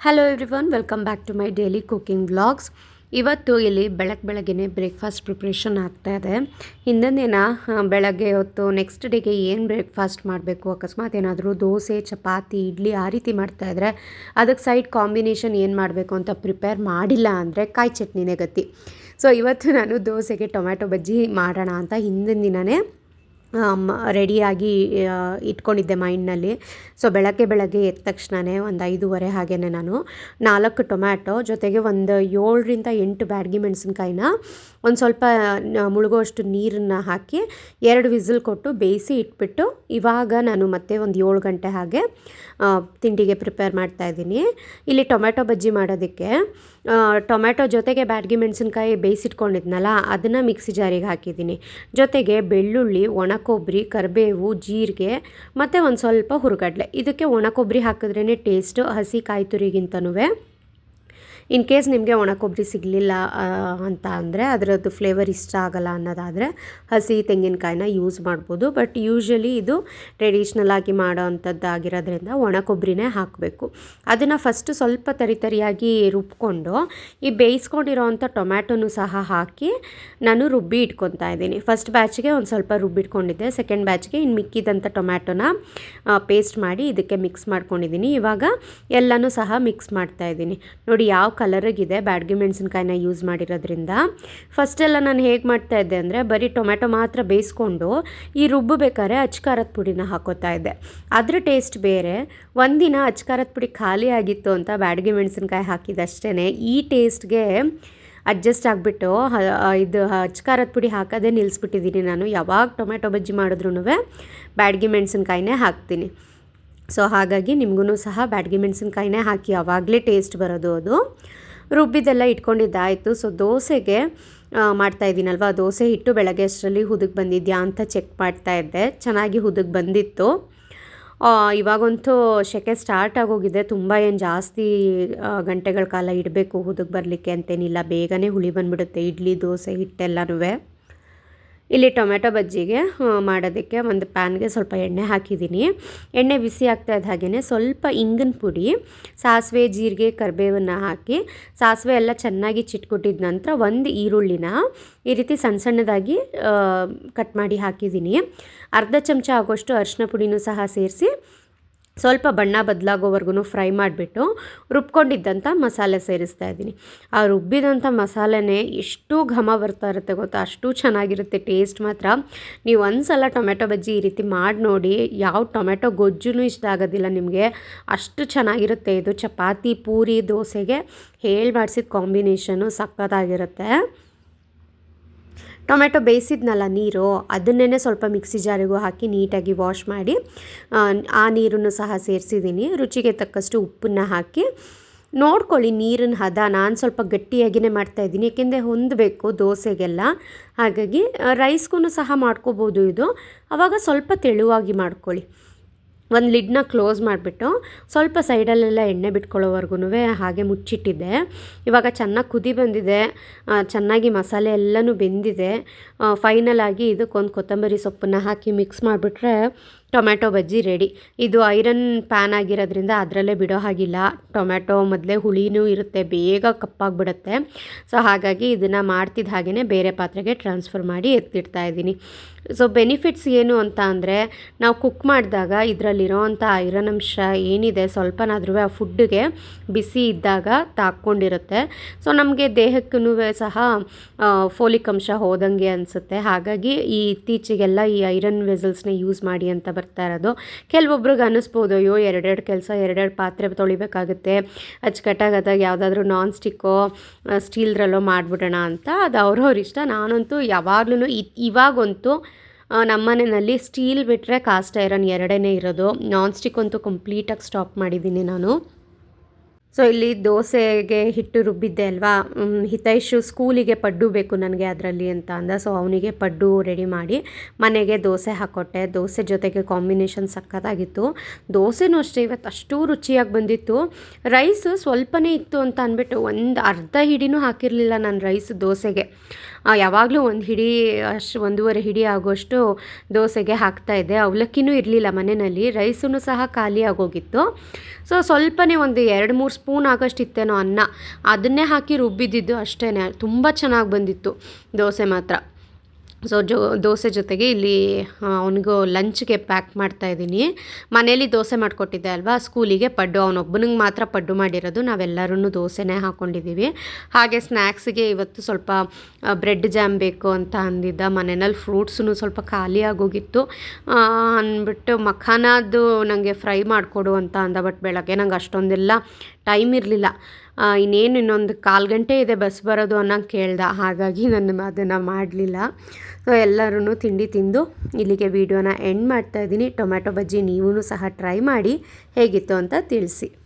Hello everyone welcome back to my daily cooking vlogs ಇವತ್ತು ಇಲ್ಲಿ ಬೆಳಗ್ಗೆ ಬೆಳಗ್ಗೆನೆ ಬ್ರೇಕ್ಫಾಸ್ಟ್ ಪ್ರಿಪ್ರೇಷನ್ ಆಗ್ತಾ ಇದೆ. ಹಿಂದಿನ ದಿನ ಬೆಳಗ್ಗೆ ಹೊತ್ತು ನೆಕ್ಸ್ಟ್ ಡೇಗೆ ಏನು ಬ್ರೇಕ್ಫಾಸ್ಟ್ ಮಾಡಬೇಕು, ಅಕಸ್ಮಾತ್ ಏನಾದರೂ ದೋಸೆ, ಚಪಾತಿ, ಇಡ್ಲಿ ಆ ರೀತಿ ಮಾಡ್ತಾ ಮಾಡ್ತಾಯಿದ್ರೆ ಅದಕ್ಕೆ ಸೈಡ್ ಕಾಂಬಿನೇಷನ್ ಏನು ಮಾಡಬೇಕು ಅಂತ ಪ್ರಿಪೇರ್ ಮಾಡಿಲ್ಲ ಅಂದರೆ ಕಾಯಿ ಚಟ್ನಿನೇ ಗತಿ. ಸೊ ಇವತ್ತು ನಾನು ದೋಸೆಗೆ ಟೊಮ್ಯಾಟೊ ಬಜ್ಜಿ ಮಾಡೋಣ ಅಂತ ಹಿಂದಿನ ದಿನವೇ ರೆಡಿಯಾಗಿ ಇಟ್ಕೊಂಡಿದ್ದೆ ಮೈಂಡ್ನಲ್ಲಿ. ಸೊ, ಬೆಳಗ್ಗೆ ಬೆಳಗ್ಗೆ ಎದ್ದ ತಕ್ಷಣವೇ ಒಂದು ಐದೂವರೆ ಹಾಗೇ ನಾನು, ನಾಲ್ಕು ಟೊಮ್ಯಾಟೊ, ಜೊತೆಗೆ ಒಂದು ಏಳರಿಂದ ಎಂಟು ಬ್ಯಾಡ್ಗಿ ಮೆಣಸಿನ್ಕಾಯಿನ, ಒಂದು ಸ್ವಲ್ಪ ಮುಳುಗೋಷ್ಟು ನೀರನ್ನು ಹಾಕಿ, ಎರಡು ವಿಸಿಲ್ ಕೊಟ್ಟು ಬೇಯಿಸಿ ಇಟ್ಬಿಟ್ಟು, ಇವಾಗ ನಾನು ಮತ್ತೆ ಒಂದು ಏಳು ಗಂಟೆ ಹಾಗೆ ತಿಂಡಿಗೆ ಪ್ರಿಪೇರ್ ಮಾಡ್ತಾ ಇದ್ದೀನಿ. ಇಲ್ಲಿ ಟೊಮ್ಯಾಟೊ ಬಜ್ಜಿ ಮಾಡೋದಕ್ಕೆ ಟೊಮೆಟೊ ಜೊತೆಗೆ ಬ್ಯಾಡ್ಗಿ ಮೆಣಸಿನ್ಕಾಯಿ ಬೇಯಿಸಿಟ್ಕೊಂಡಿದ್ನಲ್ಲ, ಅದನ್ನು ಮಿಕ್ಸಿ ಜಾರಿಗೆ ಹಾಕಿದ್ದೀನಿ. ಜೊತೆಗೆ ಬೆಳ್ಳುಳ್ಳಿ ಒಣ ಕೊಬ್ಬರಿ ಕರಿಬೇವು, ಜೀರಿಗೆ, ಮತ್ತು ಒಂದು ಸ್ವಲ್ಪ ಹುರುಗಡಲೆ. ಇದಕ್ಕೆ ಒಣ ಕೊಬ್ಬರಿ ಹಾಕಿದ್ರೇ ಟೇಸ್ಟು ಹಸಿ ಕಾಯಿ ತುರಿಗಿಂತನೂ ಇನ್ ಕೇಸ್ ನಿಮಗೆ ಒಣ ಕೊಬ್ಬರಿ ಸಿಗಲಿಲ್ಲ ಅಂತ ಅಂದರೆ ಅದರದ್ದು ಫ್ಲೇವರ್ ಇಷ್ಟ ಆಗಲ್ಲ ಅನ್ನೋದಾದರೆ ಹಸಿ ತೆಂಗಿನಕಾಯಿನ ಯೂಸ್ ಮಾಡ್ಬೋದು. ಬಟ್ ಯೂಶ್ವಲಿ ಇದು ಟ್ರೆಡಿಷ್ನಲ್ ಆಗಿ ಮಾಡೋ ಅಂಥದ್ದಾಗಿರೋದ್ರಿಂದ ಒಣ ಕೊಬ್ಬರಿನೇ ಹಾಕಬೇಕು. ಅದನ್ನು ಫಸ್ಟು ಸ್ವಲ್ಪ ತರಿ ತರಿಯಾಗಿ ರುಬ್ಕೊಂಡು, ಈ ಬೇಯಿಸ್ಕೊಂಡಿರೋವಂಥ ಟೊಮ್ಯಾಟೊನು ಸಹ ಹಾಕಿ ನಾನು ರುಬ್ಬಿ ಇಟ್ಕೊತಾ ಇದ್ದೀನಿ. ಫಸ್ಟ್ ಬ್ಯಾಚ್ಗೆ ಒಂದು ಸ್ವಲ್ಪ ರುಬ್ಬಿಟ್ಕೊಂಡಿದ್ದೆ ಸೆಕೆಂಡ್ ಬ್ಯಾಚ್ಗೆ ಇನ್ನು ಮಿಕ್ಕಿದಂಥ ಟೊಮ್ಯಾಟೊನ ಪೇಸ್ಟ್ ಮಾಡಿ ಇದಕ್ಕೆ ಮಿಕ್ಸ್ ಮಾಡ್ಕೊಂಡಿದ್ದೀನಿ. ಇವಾಗ ಎಲ್ಲನೂ ಸಹ ಮಿಕ್ಸ್ ಮಾಡ್ತಾ ಇದ್ದೀನಿ. ನೋಡಿ ಯಾವ ಕಲರಿಗಿದೆ, ಬ್ಯಾಡ್ಗಿ ಮೆಣಸಿನ್ಕಾಯಿನ ಯೂಸ್ ಮಾಡಿರೋದ್ರಿಂದ. ಫಸ್ಟೆಲ್ಲ ನಾನು ಹೇಗೆ ಮಾಡ್ತಾ ಇದ್ದೆ ಅಂದರೆ ಬರೀ ಟೊಮ್ಯಾಟೊ ಮಾತ್ರ ಬೇಯಿಸ್ಕೊಂಡು ಈ ರುಬ್ಬಬೇಕಾದ್ರೆ ಅಚ್ಕಾರದ ಪುಡಿನ ಹಾಕೋತಾ ಇದ್ದೆ. ಅದ್ರ ಟೇಸ್ಟ್ ಬೇರೆ. ಒಂದಿನ ಅಚ್ಕಾರದ ಪುಡಿ ಖಾಲಿ ಆಗಿತ್ತು ಅಂತ ಬ್ಯಾಡ್ಗೆ ಮೆಣಸಿನ್ಕಾಯಿ ಹಾಕಿದಷ್ಟೇ ಈ ಟೇಸ್ಟ್ಗೆ ಅಡ್ಜಸ್ಟ್ ಆಗಿಬಿಟ್ಟು ಇದು ಹಚ್ಕಾರದ ಪುಡಿ ಹಾಕೋದೇ ನಿಲ್ಲಿಸ್ಬಿಟ್ಟಿದ್ದೀನಿ ನಾನು. ಯಾವಾಗ ಟೊಮೆಟೊ ಬಜ್ಜಿ ಮಾಡಿದ್ರೂ ಬ್ಯಾಡ್ಗೆ ಮೆಣಸಿನ್ಕಾಯಿನೇ ಹಾಕ್ತೀನಿ. ಸೊ ಹಾಗಾಗಿ ನಿಮಗೂ ಸಹ ಬ್ಯಾಡ್ಗೆ ಮೆಣಸಿನ್ಕಾಯಿನೇ ಹಾಕಿ ಆವಾಗಲೇ ಟೇಸ್ಟ್ ಬರೋದು ಅದು. ರುಬ್ಬಿದ್ದೆಲ್ಲ ಇಟ್ಕೊಂಡಿದ್ದಾಯಿತು. ಸೊ ದೋಸೆಗೆ ಮಾಡ್ತಾಯಿದ್ದೀನಲ್ವ ಮಾಡ್ತಾ ಇದ್ದೀನಲ್ವಾ ದೋಸೆ ಹಿಟ್ಟು ಬೆಳಗ್ಗೆ ಅಷ್ಟರಲ್ಲಿ ಹುದುಗ್ ಬಂದಿದ್ಯಾ ಅಂತ ಚೆಕ್ ಮಾಡ್ತಾ ಇದ್ದೆ. ಚೆನ್ನಾಗಿ ಹುದುಗ್ ಬಂದಿತ್ತು. ಇವಾಗಂತೂ ಸೆಕೆ ಸ್ಟಾರ್ಟ್ ಆಗೋಗಿದೆ. ತುಂಬ ಏನು ಜಾಸ್ತಿ ಗಂಟೆಗಳ ಕಾಲ ಇಡಬೇಕು ಹುದುಗ್ ಬರಲಿಕ್ಕೆ ಅಂತೇನಿಲ್ಲ. ಬೇಗನೆ ಹುಳಿ ಬಂದುಬಿಡುತ್ತೆ. ಇಡ್ಲಿ, ದೋಸೆ ಹಿಟ್ಟೆಲ್ಲನೂ ಇಲ್ಲಿ ಟೊಮೆಟೊ ಬಜ್ಜಿಗೆ ಮಾಡೋದಕ್ಕೆ ಒಂದು ಪ್ಯಾನ್ಗೆ ಸ್ವಲ್ಪ ಎಣ್ಣೆ ಹಾಕಿದ್ದೀನಿ. ಎಣ್ಣೆ ಬಿಸಿ ಆಗ್ತಾ ಇದ್ದ ಹಾಗೆಯೇ ಸ್ವಲ್ಪ ಇಂಗಿನ ಪುಡಿ, ಸಾಸಿವೆ, ಜೀರಿಗೆ, ಕರಿಬೇವನ್ನು ಹಾಕಿ, ಸಾಸಿವೆ ಎಲ್ಲ ಚೆನ್ನಾಗಿ ಚಿಟ್ಕೊಟ್ಟಿದ ನಂತರ ಒಂದು ಈರುಳ್ಳಿನ ಈ ರೀತಿ ಸಣ್ಣ ಸಣ್ಣದಾಗಿ ಕಟ್ ಮಾಡಿ ಹಾಕಿದ್ದೀನಿ. ಅರ್ಧ ಚಮಚ ಆಗೋಷ್ಟು ಅರಿಶಿನ ಪುಡಿನೂ ಸಹ ಸೇರಿಸಿ ಸ್ವಲ್ಪ ಬಣ್ಣ ಬದಲಾಗೋವರೆಗೂ ಫ್ರೈ ಮಾಡಿಬಿಟ್ಟು ರುಬ್ಕೊಂಡಿದ್ದಂಥ ಮಸಾಲೆ ಸೇರಿಸ್ತಾ ಇದ್ದೀನಿ. ಆ ರುಬ್ಬಿದಂಥ ಮಸಾಲೆನೇ ಎಷ್ಟು ಘಮ ಬರ್ತಾ ಇರುತ್ತೆ ಗೊತ್ತಾ? ಅಷ್ಟು ಚೆನ್ನಾಗಿರುತ್ತೆ, ಟೇಸ್ಟ್ ಮಾತ್ರ. ನೀವು ಒಂದು ಸಲ ಟೊಮೆಟೊ ಬಜ್ಜಿ ಈ ರೀತಿ ಮಾಡಿ ನೋಡಿ, ಯಾವ ಟೊಮೆಟೊ ಗೊಜ್ಜೂ ಇಷ್ಟ ಆಗೋದಿಲ್ಲ ನಿಮಗೆ. ಅಷ್ಟು ಚೆನ್ನಾಗಿರುತ್ತೆ ಇದು. ಚಪಾತಿ, ಪೂರಿ, ದೋಸೆಗೆ ಹೇಳಿ ಮಾಡಿಸಿದ ಕಾಂಬಿನೇಷನು ಸಖತ್ತಾಗಿರುತ್ತೆ. ಟೊಮೆಟೊ ಬೇಯಿಸಿದ್ನಲ್ಲ ನೀರು ಅದನ್ನೇ ಸ್ವಲ್ಪ ಮಿಕ್ಸಿ ಜಾರಿಗೂ ಹಾಕಿ ನೀಟಾಗಿ ವಾಶ್ ಮಾಡಿ ಆ, ನೀರನ್ನು ಸಹ ಸೇರಿಸಿದ್ದೀನಿ. ರುಚಿಗೆ ತಕ್ಕಷ್ಟು ಉಪ್ಪನ್ನು ಹಾಕಿ ನೋಡ್ಕೊಳ್ಳಿ ನೀರಿನ ಹದ. ನಾನು ಸ್ವಲ್ಪ ಗಟ್ಟಿಯಾಗಿಯೇ ಮಾಡ್ತಾಯಿದ್ದೀನಿ ಏಕೆಂದರೆ ಹೊಂದಬೇಕು ದೋಸೆಗೆಲ್ಲ. ಹಾಗಾಗಿ ರೈಸ್ಗೂ ಸಹ ಮಾಡ್ಕೋಬೋದು ಇದು. ಆವಾಗ ಸ್ವಲ್ಪ ತೆಳುವಾಗಿ ಮಾಡ್ಕೊಳ್ಳಿ. ಒಂದು ಲಿಡ್ನ ಕ್ಲೋಸ್ ಮಾಡಿಬಿಟ್ಟು ಸ್ವಲ್ಪ ಸೈಡಲ್ಲೆಲ್ಲ ಎಣ್ಣೆ ಬಿಟ್ಕೊಳ್ಳೋವರೆಗೂ ಹಾಗೆ ಮುಚ್ಚಿಟ್ಟಿದ್ದೆ. ಇವಾಗ ಚೆನ್ನಾಗಿ ಕುದಿ ಬಂದಿದೆ. ಚೆನ್ನಾಗಿ ಮಸಾಲೆ ಎಲ್ಲನೂ ಬೆಂದಿದೆ. ಫೈನಲ್ ಆಗಿ ಇದಕ್ಕೊಂದು ಕೊತ್ತಂಬರಿ ಸೊಪ್ಪನ್ನ ಹಾಕಿ ಮಿಕ್ಸ್ ಮಾಡಿಬಿಟ್ರೆ ಟೊಮ್ಯಾಟೊ ಬಜ್ಜಿ ರೆಡಿ ಇದು ಐರನ್ ಪ್ಯಾನ್ ಆಗಿರೋದ್ರಿಂದ ಅದರಲ್ಲೇ ಬಿಡೋ ಹಾಗಿಲ್ಲ. ಟೊಮ್ಯಾಟೊ ಮೊದಲೇ ಹುಳಿನೂ ಇರುತ್ತೆ, ಬೇಗ ಕಪ್ಪಾಗಿಬಿಡುತ್ತೆ. ಸೊ ಹಾಗಾಗಿ ಇದನ್ನು ಮಾಡ್ತಿದ್ದ ಹಾಗೆಯೇ ಬೇರೆ ಪಾತ್ರೆಗೆ ಟ್ರಾನ್ಸ್ಫರ್ ಮಾಡಿ ಎತ್ತಿಡ್ತಾ ಇದ್ದೀನಿ. ಸೊ ಬೆನಿಫಿಟ್ಸ್ ಏನು ಅಂತ ಅಂದರೆ, ನಾವು ಕುಕ್ ಮಾಡಿದಾಗ ಇದರಲ್ಲಿರೋವಂಥ ಐರನ್ ಅಂಶ ಏನಿದೆ, ಸ್ವಲ್ಪನಾದ್ರೂ ಆ ಫುಡ್ಡಿಗೆ ಬಿಸಿ ಇದ್ದಾಗ ತಾಕ್ಕೊಂಡಿರುತ್ತೆ. ಸೊ ನಮಗೆ ದೇಹಕ್ಕೂ ಸಹ ಫೋಲಿಕ್ ಅಂಶ ಹೋದಂಗೆ ಅನಿಸುತ್ತೆ. ಹಾಗಾಗಿ ಈ ಇತ್ತೀಚೆಗೆಲ್ಲ ಈ ಐರನ್ ವೆಸಲ್ಸ್ನ ಯೂಸ್ ಮಾಡಿ ಅಂತ ಬರ್ತಾ ಇರೋದು. ಕೆಲವೊಬ್ರಿಗೆ ಅನ್ನಿಸ್ಬೋದು, ಅಯ್ಯೋ, ಎರಡೆರಡು ಕೆಲಸ, ಎರಡೆರಡು ಪಾತ್ರೆ ತೊಳಿಬೇಕಾಗುತ್ತೆ. ಅಚ್ಚುಕಟ್ಟಾಗದಾಗ ಯಾವುದಾದ್ರೂ ನಾನ್ ಸ್ಟಿಕ್ಕೋ ಸ್ಟೀಲ್ದ್ರಲ್ಲೋ ಮಾಡಿಬಿಡೋಣ ಅಂತ. ಅದು ಅವ್ರವ್ರ ಇಷ್ಟ. ನಾನಂತೂ ಯಾವಾಗ್ಲೂ ಇವಾಗಂತೂ ನಮ್ಮ ಮನೆಯಲ್ಲಿ ಸ್ಟೀಲ್ ಬಿಟ್ಟರೆ ಕಾಸ್ಟ್ ಐರನ್ ಎರಡನೇ ಇರೋದು. ನಾನ್ ಸ್ಟಿಕ್ ಅಂತೂ ಕಂಪ್ಲೀಟಾಗಿ ಸ್ಟಾಪ್ ಮಾಡಿದ್ದೀನಿ ನಾನು. ಸೊ ಇಲ್ಲಿ ದೋಸೆಗೆ ಹಿಟ್ಟು ರುಬ್ಬಿದ್ದೆ ಅಲ್ವಾ? ಹಿತೈಷು ಸ್ಕೂಲಿಗೆ ಪಡ್ಡು ಬೇಕು ನನಗೆ ಅದರಲ್ಲಿ ಅಂತ ಅಂದ. ಸೊ ಅವನಿಗೆ ಪಡ್ಡು ರೆಡಿ ಮಾಡಿ ಮನೆಗೆ ದೋಸೆ ಹಾಕ್ಕೊಟ್ಟೆ ದೋಸೆ ಜೊತೆಗೆ ಕಾಂಬಿನೇಷನ್ ಸಕ್ಕತ್ತಾಗಿತ್ತು. ದೋಸೆನೂ ಅಷ್ಟೇ, ಇವತ್ತು ಅಷ್ಟು ರುಚಿಯಾಗಿ ಬಂದಿತ್ತು. ರೈಸು ಸ್ವಲ್ಪನೇ ಇತ್ತು ಅಂತ ಅಂದ್ಬಿಟ್ಟು ಒಂದು ಅರ್ಧ ಹಿಡಿನೂ ಹಾಕಿರಲಿಲ್ಲ ನಾನು ರೈಸ್ ದೋಸೆಗೆ. ಯಾವಾಗಲೂ ಒಂದು ಹಿಡಿ, ಅಷ್ಟು ಒಂದೂವರೆ ಹಿಡಿ ಆಗೋಷ್ಟು ದೋಸೆಗೆ ಹಾಕ್ತಾಯಿದ್ದೆ ಅವಲಕ್ಕಿನೂ ಇರಲಿಲ್ಲ ಮನೆಯಲ್ಲಿ ರೈಸೂ ಸಹ ಖಾಲಿ ಆಗೋಗಿತ್ತು. ಸೊ ಸ್ವಲ್ಪನೇ ಒಂದು ಎರಡು ಮೂರು ಸ್ಪೂನ್ ಆಗೋಷ್ಟು ಇತ್ತೇನೋ ಅನ್ನ. ಅದನ್ನೇ ಹಾಕಿ ರುಬ್ಬಿದ್ದಿದ್ದು ಅಷ್ಟೇ ತುಂಬ ಚೆನ್ನಾಗಿ ಬಂದಿತ್ತು ದೋಸೆ ಮಾತ್ರ. ಸೊ ಜೋ, ದೋಸೆ ಜೊತೆಗೆ ಇಲ್ಲಿ ಅವನಿಗೂ ಲಂಚ್ಗೆ ಪ್ಯಾಕ್ ಮಾಡ್ತಾ ಇದ್ದೀನಿ. ಮನೇಲಿ ದೋಸೆ ಮಾಡಿಕೊಟ್ಟಿದ್ದೆ ಅಲ್ವಾ? ಸ್ಕೂಲಿಗೆ ಪಡ್ಡು. ಅವನೊಬ್ಬನಿಗೆ ಮಾತ್ರ ಪಡ್ಡು ಮಾಡಿರೋದು. ನಾವೆಲ್ಲರೂ ದೋಸೆನೇ ಹಾಕ್ಕೊಂಡಿದ್ದೀವಿ ಹಾಗೆ ಸ್ನ್ಯಾಕ್ಸ್ಗೆ ಇವತ್ತು ಸ್ವಲ್ಪ ಬ್ರೆಡ್ ಜಾಮ್ ಬೇಕು ಅಂತ ಅಂದಿದ್ದ. ಮನೆಯಲ್ಲಿ ಫ್ರೂಟ್ಸೂ ಸ್ವಲ್ಪ ಖಾಲಿ ಆಗೋಗಿತ್ತು. ಅಂದ್ಬಿಟ್ಟು ಮಖಾನದ್ದು ನನಗೆ ಫ್ರೈ ಮಾಡಿಕೊಡು ಅಂತ ಅಂದ. ಬಟ್ ಬೆಳಗ್ಗೆ ನಂಗೆ ಅಷ್ಟೊಂದೆಲ್ಲ ಟೈಮ್ ಇರಲಿಲ್ಲ. ಇನ್ನೇನು ಇನ್ನೊಂದು ಕಾಲು ಗಂಟೆ ಇದೆ ಬಸ್ ಬರೋದು ಅನ್ನೋಂಗೆ ಕೇಳ್ದೆ. ಹಾಗಾಗಿ ನಾನು ಅದನ್ನು ಮಾಡಲಿಲ್ಲ. ಸೊ ಎಲ್ಲರೂ ತಿಂಡಿ ತಿಂದು ಇಲ್ಲಿಗೆ ವೀಡಿಯೋನ ಎಂಡ್ ಮಾಡ್ತಾ ಇದ್ದೀನಿ. ಟೊಮ್ಯಾಟೊ ಬಜ್ಜಿ ನೀವೂ ಸಹ ಟ್ರೈ ಮಾಡಿ ಹೇಗಿತ್ತು ಅಂತ ತಿಳಿಸಿ.